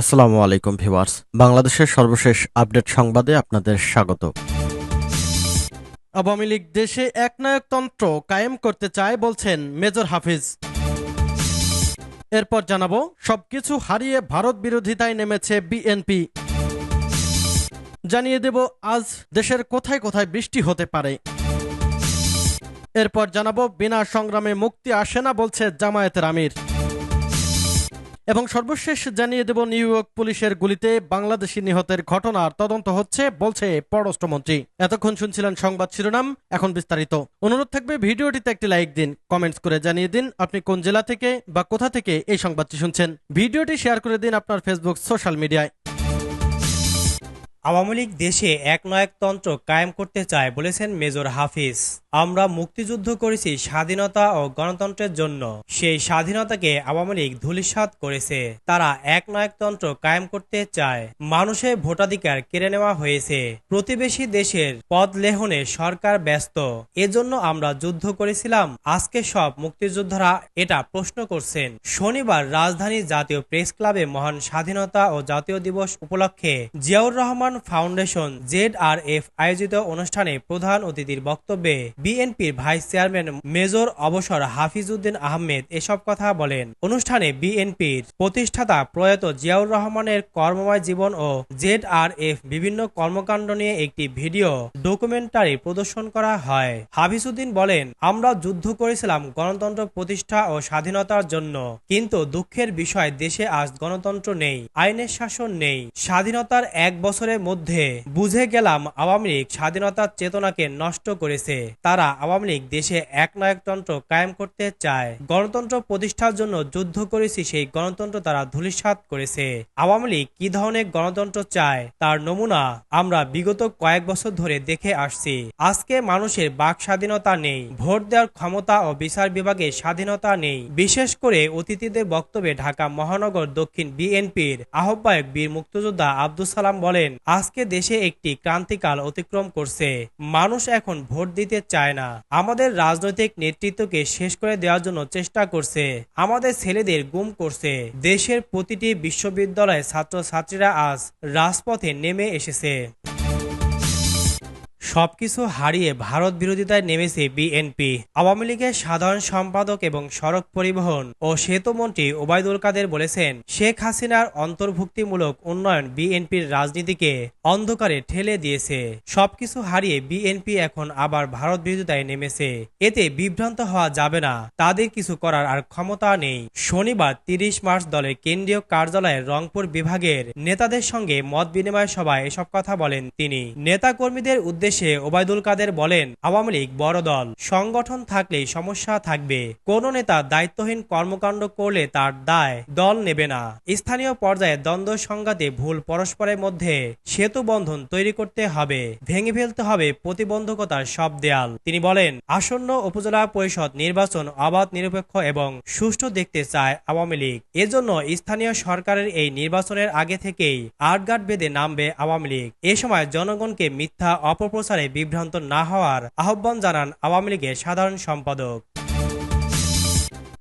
আসসালামু আলাইকুম ভিউয়ার্স। বাংলাদেশের সর্বশেষ আপডেট সংবাদে আপনাদের স্বাগত। আওয়ামী লীগ দেশে একনায়কতন্ত্র কায়েম করতে চায় বলছেন মেজর হাফিজ। এরপর জানাব, সবকিছু হারিয়ে ভারত বিরোধিতায় নেমেছে বিএনপি। জানিয়ে দেব, আজ দেশের কোথায় কোথায় বৃষ্টি হতে পারে। এরপর জানাব, বিনা সংগ্রামে মুক্তি আসে না বলছে জামায়াতের আমির। এবং সর্বশেষ জানিয়ে দেব নিউ ইয়র্ক পুলিশের গুলিতে বাংলাদেশি নিহতের ঘটনার তদন্ত হচ্ছে, বলছে পররাষ্ট্রমন্ত্রী। এতক্ষণ শুনছিলেন সংবাদ শিরোনাম, এখন বিস্তারিত। অনুরোধ থাকবে ভিডিওটিতে একটি লাইক দিন, কমেন্টস করে জানিয়ে দিন আপনি কোন জেলা থেকে বা কোথা থেকে এই সংবাদটি শুনছেন। ভিডিওটি শেয়ার করে দিন আপনার ফেসবুক, সোশ্যাল মিডিয়ায়। আওয়ামী লীগ দেশে একনায়কতন্ত্র কায়েম করতে চায় বলেছেন মেজর হাফিজ। আমরা মুক্তিযুদ্ধ করেছি স্বাধীনতা ও গণতন্ত্রের জন্য। সেই স্বাধীনতাকে আওয়ামী লীগ ধূলিসাৎ করেছে। তারা একনায়কতন্ত্র কায়েম করতে চায়। মানুষের ভোটাধিকার কেড়ে নেওয়া হয়েছে। প্রতিবেশী দেশের পদ লেহনে সরকার ব্যস্ত। এজন্য আমরা যুদ্ধ করেছিলাম। আজকে সব মুক্তিযোদ্ধারা এটা প্রশ্ন করছেন। শনিবার রাজধানী জাতীয় প্রেস ক্লাবে মহান স্বাধীনতা ও জাতীয় দিবস উপলক্ষে Ziaur Rahman foundation Z R F আয়োজিত অনুষ্ঠানে প্রধান অতিথির বক্তব্যে বিএনপির ভাইস চেয়ারম্যান মেজর অবসর হাফিজউদ্দিন আহমেদ এসব কথা বলেন। অনুষ্ঠানে বিএনপির প্রতিষ্ঠাতা প্রয়াত জিয়াউর রহমানের কর্মময় জীবন ও জেড আর এফ বিভিন্ন কর্মকাণ্ড নিয়ে একটি ভিডিও ডকুমেন্টারি প্রদর্শন করা হয়। হাফিজউদ্দিন বলেন, আমরা যুদ্ধ করেছিলাম গণতন্ত্র প্রতিষ্ঠা ও স্বাধীনতার জন্য, কিন্তু দুঃখের বিষয় দেশে আজ গণতন্ত্র নেই, আইনের শাসন নেই। স্বাধীনতার এক বছরের মধ্যে বুঝে গেলাম আওয়ামী লীগ স্বাধীনতার চেতনাকে নষ্ট করেছে। তারা আওয়ামী লীগ দেশে একনায়কতন্ত্র কায়েম করতে চায়। গণতন্ত্র প্রতিষ্ঠার জন্য যুদ্ধ করেছি, সেই গণতন্ত্র তারা ধূলিসাৎ করেছে। আওয়ামী লীগ কি ধরনের গণতন্ত্র চায়, তার নমুনা আমরা বিগত কয়েক বছর ধরে দেখে আসছি। আজকে মানুষের বাক স্বাধীনতা নেই, ভোট দেওয়ার ক্ষমতা ও বিচার বিভাগে স্বাধীনতা নেই। বিশেষ করে অতিথিদের বক্তব্যে ঢাকা মহানগর দক্ষিণ বিএনপির আহ্বায়ক বীর মুক্তিযোদ্ধা আব্দুল সালাম বলেন, আজকে দেশে একটি ক্রান্তিকাল অতিক্রম করছে। মানুষ এখন ভোট দিতে চায় না। আমাদের রাজনৈতিক নেতৃত্বকে শেষ করে দেওয়ার জন্য চেষ্টা করছে। আমাদের ছেলেদের গুম করছে। দেশের প্রতিটি বিশ্ববিদ্যালয়ে ছাত্রছাত্রীরা আজ রাজপথে নেমে এসেছে। সবকিছু হারিয়ে ভারত বিরোধিতায় নেমেছে বিএনপি। আওয়ামী লীগের সাধারণ সম্পাদক এবং সড়ক পরিবহন ও সেতুমন্ত্রী ওবায়দুল কাদের বলেছেন, শেখ হাসিনার অন্তর্ভুক্তিমূলক উন্নয়ন বিএনপির রাজনীতিকে অন্ধকারে ঠেলে দিয়েছে। সবকিছু হারিয়ে বিএনপি এখন আবার ভারত বিরোধিতায় নেমেছে। এতে বিভ্রান্ত হওয়া যাবে না, তাদের কিছু করার আর ক্ষমতা নেই। শনিবার তিরিশ মার্চ দলের কেন্দ্রীয় কার্যালয়ের রংপুর বিভাগের নেতাদের সঙ্গে মত বিনিময় সভায় এসব কথা বলেন তিনি। নেতাকর্মীদের উদ্দেশ্যে ওবায়দুল কাদের বলেন, আওয়ামী লীগ বড় দল। সংগঠন থাকলেই সমস্যা থাকবে। কোন নেতা দায়িত্বহীন কর্মকাণ্ড করলে তার দায় দল নেবে না। স্থানীয় পর্যায়ে দ্বন্দ্ব সংঘাতে ভুল পরস্পরের মধ্যে সেতু বন্ধন তৈরি করতে হবে। ভেঙে ফেলতে হবে প্রতিবন্ধকতার সব দেয়াল। তিনি বলেন, আসন্ন উপজেলা পরিষদ নির্বাচন অবাধ, নিরপেক্ষ এবং সুষ্ঠু দেখতে চায় আওয়ামী লীগ। এজন্য স্থানীয় সরকারের এই নির্বাচনের আগে থেকেই আটগাট বেঁধে নামবে আওয়ামী লীগ। এ সময় জনগণকে মিথ্যা অপপ্রচারে বিভ্রান্ত না হওয়ার আহ্বান জানান আওয়ামী লীগের সাধারণ সম্পাদক।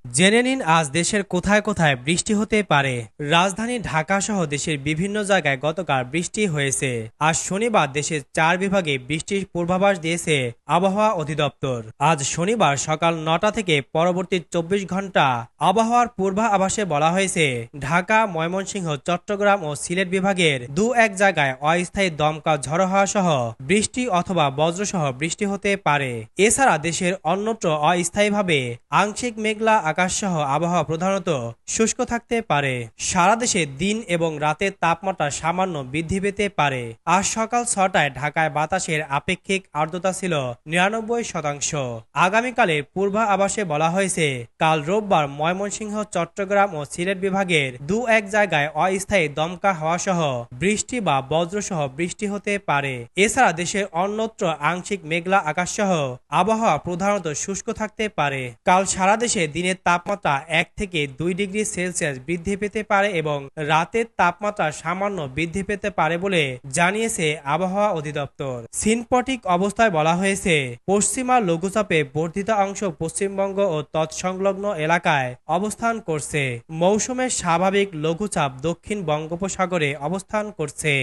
জেনে নিন, আজ দেশের কোথায় কোথায় বৃষ্টি হতে পারে। রাজধানী ঢাকা সহ দেশের বিভিন্ন জায়গায় গতকাল বৃষ্টি হয়েছে। আজ শনিবার দেশের চার বিভাগে বৃষ্টির পূর্বাভাস দিয়েছে আবহাওয়া অধিদপ্তর। আজ শনিবার সকাল নটা থেকে পরবর্তী চব্বিশ ঘণ্টা আবহাওয়ার পূর্বাভাসে বলা হয়েছে, ঢাকা, ময়মনসিংহ, চট্টগ্রাম ও সিলেট বিভাগের দু এক জায়গায় অস্থায়ী দমকা ঝড়ো হওয়া সহ বৃষ্টি অথবা বজ্রসহ বৃষ্টি হতে পারে। এছাড়া দেশের অন্যত্র অস্থায়ীভাবে আংশিক মেঘলা আকাশ সহ আবহাওয়া প্রধানত শুষ্ক থাকতে পারে। সারা দেশে দিন এবং রাতের তাপমাত্রা সামান্য বৃদ্ধি পেতে পারে। আজ সকাল ছটায় ঢাকায় বাতাসের আপেক্ষিক আর্দ্রতা ছিল নিরানব্বই শতাংশ। আগামীকালে পূর্বা আবাসে বলা হয়েছে, কাল রোববার ময়মনসিংহ, চট্টগ্রাম ও সিলেট বিভাগের দু এক জায়গায় অস্থায়ী দমকা হওয়া সহ বৃষ্টি বা বজ্রসহ বৃষ্টি হতে পারে। এছাড়া দেশের অন্যত্র আংশিক মেঘলা আকাশ সহ আবহাওয়া প্রধানত শুষ্ক থাকতে পারে। কাল সারা দেশে দিনের তাপমাত্রা এক থেকে দুই ডিগ্রি সেলসিয়াস বৃদ্ধি পেতে পারে এবং রাতের তাপমাত্রা সামান্য বৃদ্ধি পেতে পারে বলে জানিয়েছে আবহাওয়া অধিদপ্তর। সিনপটিক অবস্থায় বলা হয়েছে, পশ্চিমা লঘুচাপে বর্ধিত অংশ পশ্চিমবঙ্গ ও তৎসংলগ্ন এলাকায় অবস্থান করছে। মৌসুমের স্বাভাবিক লঘুচাপ দক্ষিণ বঙ্গোপসাগরে অবস্থান করছে।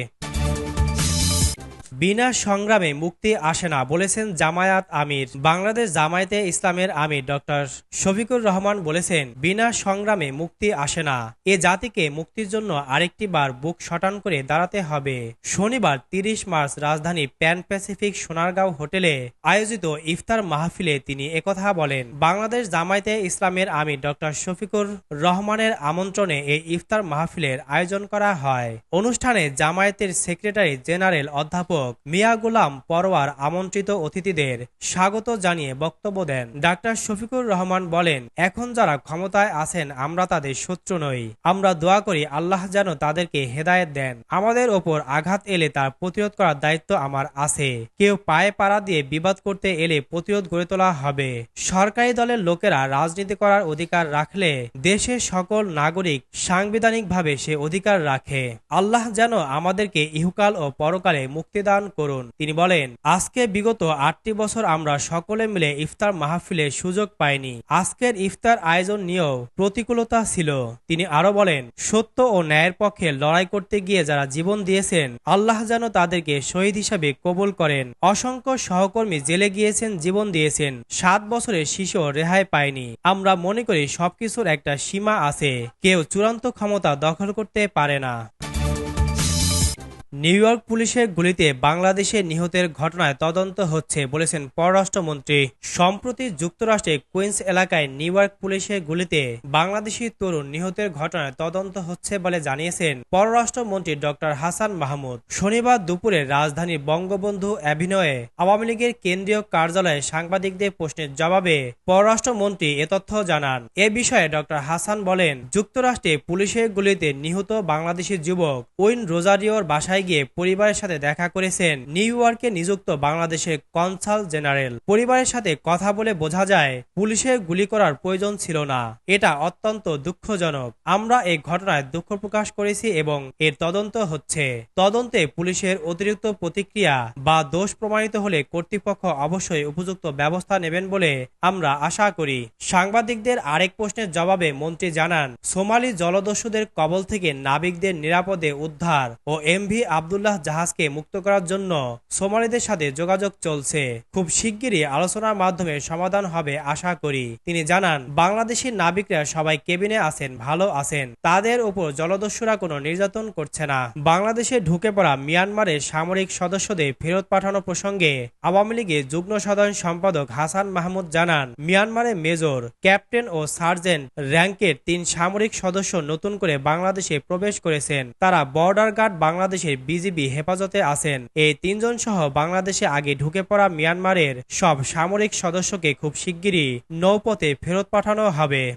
বিনা সংগ্রামে মুক্তি আসে না, বলেছেন জামায়াত আমির। বাংলাদেশ জামায়াতে ইসলামের আমির ডক্টর শফিকুর রহমান বলেছেন, বিনা সংগ্রামে মুক্তি আসে না। এ জাতিকে মুক্তির জন্য আরেকটি বার বুক শটান করে দাঁড়াতে হবে। শনিবার তিরিশ মার্চ রাজধানী প্যান প্যাসিফিক সোনারগাঁও হোটেলে আয়োজিত ইফতার মাহফিলে তিনি একথা বলেন, বাংলাদেশ জামায়াতে ইসলামের আমির ডক্টর শফিকুর রহমানের আমন্ত্রণে এই ইফতার মাহফিলের আয়োজন করা হয়। অনুষ্ঠানে জামায়াতের সেক্রেটারি জেনারেল অধ্যাপক মিয়া গুলাম পরোয়ার আমন্ত্রিত অতিথিদের স্বাগত জানিয়ে বক্তব্য দেন। ডাক্তার শফিকুর রহমান বলেন, এখন যারা ক্ষমতায় আছেন, আমরা তাদের শত্রু নই। আমরা দোয়া করি আল্লাহ যেন তাদেরকে হেদায়েত দেন। আমাদের ওপর আঘাত এলে তার প্রতিরোধ করার দায়িত্ব আমার আছে। কেউ পায়ে পাড়া দিয়ে বিবাদ করতে এলে প্রতিরোধ গড়ে তোলা হবে। সরকারি দলের লোকেরা রাজনীতি করার অধিকার রাখলে দেশের সকল নাগরিক সাংবিধানিকভাবে সে অধিকার রাখে। আল্লাহ যেন আমাদেরকে ইহুকাল ও পরকালে মুক্তিদান করুন। তিনি বলেন, আজকে বিগত আটটি বছর আমরা সকলে মিলে ইফতার মাহফিলের সুযোগ পাইনি। আজকের ইফতার আয়োজন নিয়েও প্রতিকূলতা ছিল। তিনি আরও বলেন, সত্য ও ন্যায়ের পক্ষে লড়াই করতে গিয়ে যারা জীবন দিয়েছেন, আল্লাহ যেন তাদেরকে শহীদ হিসাবে কবুল করেন। অসংখ্য সহকর্মী জেলে গিয়েছেন, জীবন দিয়েছেন। সাত বছরের শিশু রেহাই পায়নি। আমরা মনে করি সবকিছুর একটা সীমা আছে। কেউ চূড়ান্ত ক্ষমতা দখল করতে পারে না। নিউ ইয়র্ক পুলিশের গুলিতে বাংলাদেশের নিহতের ঘটনায় তদন্ত হচ্ছে বলেছেন পররাষ্ট্রমন্ত্রী। সম্প্রতি যুক্তরাষ্ট্রে কুইন্স এলাকায় নিউ ইয়র্ক পুলিশের গুলিতে বাংলাদেশি তরুণ নিহতের ঘটনায় তদন্ত হচ্ছে বলে জানিয়েছেন পররাষ্ট্রমন্ত্রী ডক্টর হাসান মাহমুদ। শনিবার দুপুরে রাজধানীর বঙ্গবন্ধু অ্যাভিনয়ে আওয়ামী লীগের কেন্দ্রীয় কার্যালয়ে সাংবাদিকদের প্রশ্নের জবাবে পররাষ্ট্রমন্ত্রী এ তথ্য জানান। এ বিষয়ে ডক্টর হাসান বলেন, যুক্তরাষ্ট্রে পুলিশের গুলিতে নিহত বাংলাদেশি যুবক ওইন রোজারিওর বাসায় গিয়ে পরিবারের সাথে দেখা করেছেন নিউ ইয়র্কে নিযুক্ত বাংলাদেশের কনসাল জেনারেল। পরিবারের সাথে কথা বলে বোঝা যায় পুলিশের গুলি করার প্রয়োজন ছিল না। এটা অত্যন্ত দুঃখজনক। আমরা এই ঘটনায় দুঃখ প্রকাশ করেছি এবং এর তদন্ত হচ্ছে। তদন্তে পুলিশের অতিরিক্ত প্রতিক্রিয়া বা দোষ প্রমাণিত হলে কর্তৃপক্ষ অবশ্যই উপযুক্ত ব্যবস্থা নেবেন বলে আমরা আশা করি। সাংবাদিকদের আরেক প্রশ্নের জবাবে মন্ত্রী জানান, সোমালি জলদস্যুদের কবল থেকে নাবিকদের নিরাপদে উদ্ধার ও এমভি আবদুল্লাহ জাহাজকে মুক্ত করার জন্য সোমালিদের সাথে যোগাযোগ চলছে। খুব শিগগিরই আলোচনার মাধ্যমে সমাধান হবে আশা করি। তিনি জানান, বাংলাদেশি নাবিকরা সবাই কেবিনে আছেন, ভালো আছেন। তাদের উপর জলদস্যুরা কোনো নির্যাতন করছে না। বাংলাদেশে ঢুকে পড়া মিয়ানমারের সামরিক সদস্যদের ফেরত পাঠানো প্রসঙ্গে আওয়ামী লীগের যুগ্ম সাধারণ সম্পাদক হাসান মাহমুদ জানান, মিয়ানমারে মেজর, ক্যাপ্টেন ও সার্জেন্ট র্যাঙ্কের তিন সামরিক সদস্য নতুন করে বাংলাদেশে প্রবেশ করেছেন। তারা বর্ডার গার্ড বাংলাদেশের বিজিবি হেফাজতে আছেন। এই তিনজন সহ বাংলাদেশে আগে ঢুকে পড়া মিয়ানমারের সব সামরিক সদস্যকে খুব শিগগিরই নৌপথে ফেরত পাঠানো হবে।